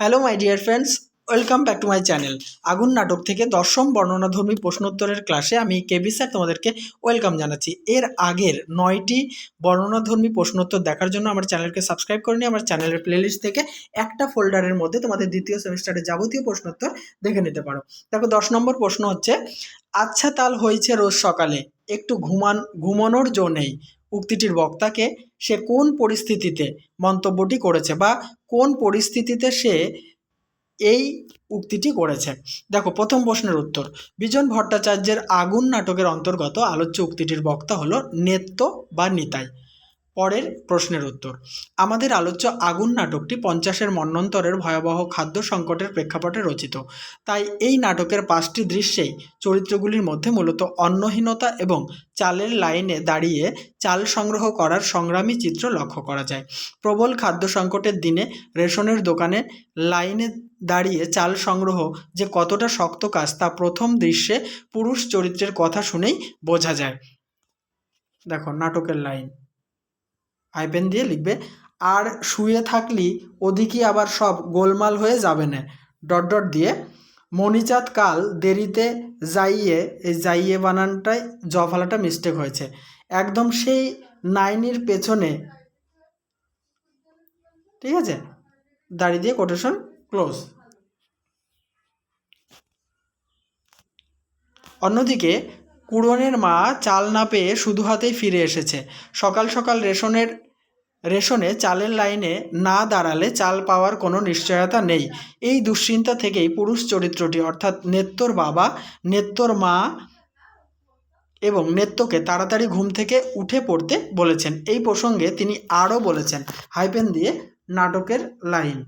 Hello my dear friends welcome back to my channel আগুন নাটক থেকে দশম বর্ণনাধর্মী প্রশ্নোত্তরের ক্লাসে আমি কেবি স্যার তোমাদেরকে ওয়েলকাম জানাচ্ছি। এর আগের নয়টি বর্ণনাধর্মী প্রশ্নোত্তর দেখার জন্য আমার চ্যানেলকে সাবস্ক্রাইব করে নিয়ে আমার চ্যানেলের প্লেলিস্ট থেকে একটা ফোল্ডারের মধ্যে তোমাদের দ্বিতীয় সেমিস্টারের যাবতীয় প্রশ্নোত্তর দেখে নিতে পারো। দেখো, দশ নম্বর প্রশ্ন হচ্ছে আচ্ছা তাল হয়েছে রোজ সকালে। একটু ঘুমান ঘুমানোর জো নেই। উক্তিটির বক্তাকে সে কোন পরিস্থিতিতে মন্তব্যটি করেছে বা কোন পরিস্থিতিতে সে এই উক্তিটি করেছে? দেখো, প্রথম প্রশ্নের উত্তর। বিজন ভট্টাচার্যের আগুন নাটকের অন্তর্গত আলোচ্য উক্তিটির বক্তা হলো নেত্য বা নিতাই। পরের প্রশ্নের উত্তর। আমাদের আলোচ্য আগুন নাটকটি পঞ্চাশের মন্বন্তরের ভয়াবহ খাদ্য সংকটের প্রেক্ষাপটে রচিত। তাই এই নাটকের পাঁচটি দৃশ্যেই চরিত্রগুলির মধ্যে মূলত অন্নহীনতা এবং চালের লাইনে দাঁড়িয়ে চাল সংগ্রহ করার সংগ্রামী চিত্র লক্ষ্য করা যায়। প্রবল খাদ্য সংকটের দিনে রেশনের দোকানে লাইনে দাঁড়িয়ে চাল সংগ্রহ যে কতটা শক্ত কাজ তা প্রথম দৃশ্যে পুরুষ চরিত্রের কথা শুনেই বোঝা যায়। দেখো, নাটকের লাইন। আইপেন দিয়ে লিখবে, আর শুয়ে থাকলি ওদিকে আবার সব গোলমাল হয়ে যাবে না। ডট ডট দিয়ে, মণিচাঁদ কাল দেরিতে যাইয়ে, এই যাইয়ে বানানটায় জফালাটা মিস্টেক হয়েছে। একদম সেই নাইনির পেছনে। ঠিক আছে? দাঁড়িয়ে দিয়ে কোটেশন ক্লোজ অন্যদিকে কুড়নের মা চাল না পেয়ে শুধু হাতেই ফিরে এসেছে। সকাল সকাল রেশনের, রেশনে চালের লাইনে না দাঁড়ালে চাল পাওয়ার কোনো নিশ্চয়তা নেই। এই দুশ্চিন্তা থেকেই পুরুষ চরিত্রটি, অর্থাৎ নেত্তর বাবা নেত্তর মা এবং নেত্যকে তাড়াতাড়ি ঘুম থেকে উঠে পড়তে বলেছেন। এই প্রসঙ্গে তিনি আরও বলেছেন, হাইপেন দিয়ে নাটকের লাইন।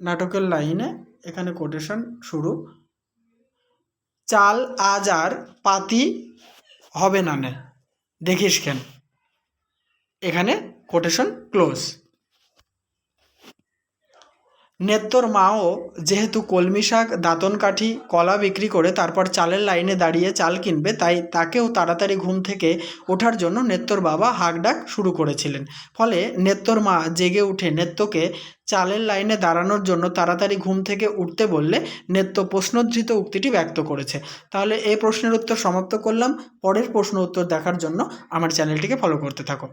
নাটকের লাইনে এখানে কোটেশন শুরু। চাল, আজ আর পাতি হবে না নে। দেখিস কেন। এখানে কোটেশন ক্লোজ নেত্তর মাও যেহেতু কলমি শাক, দাঁতন কাঠি, কলা বিক্রি করে তারপর চালের লাইনে দাঁড়িয়ে চাল কিনবে, তাই তাকেও তাড়াতাড়ি ঘুম থেকে ওঠার জন্য নেত্তর বাবা হাঁকডাক শুরু করেছিলেন। ফলে নেত্তর মা জেগে উঠে নেত্যকে চালের লাইনে দাঁড়ানোর জন্য তাড়াতাড়ি ঘুম থেকে উঠতে বললে নেত্য প্রশ্নধৃত উক্তিটি ব্যক্ত করেছে। তাহলে এই প্রশ্নের উত্তর সমাপ্ত করলাম। পরের প্রশ্ন উত্তর দেখার জন্য আমার চ্যানেলটিকে ফলো করতে থাকো।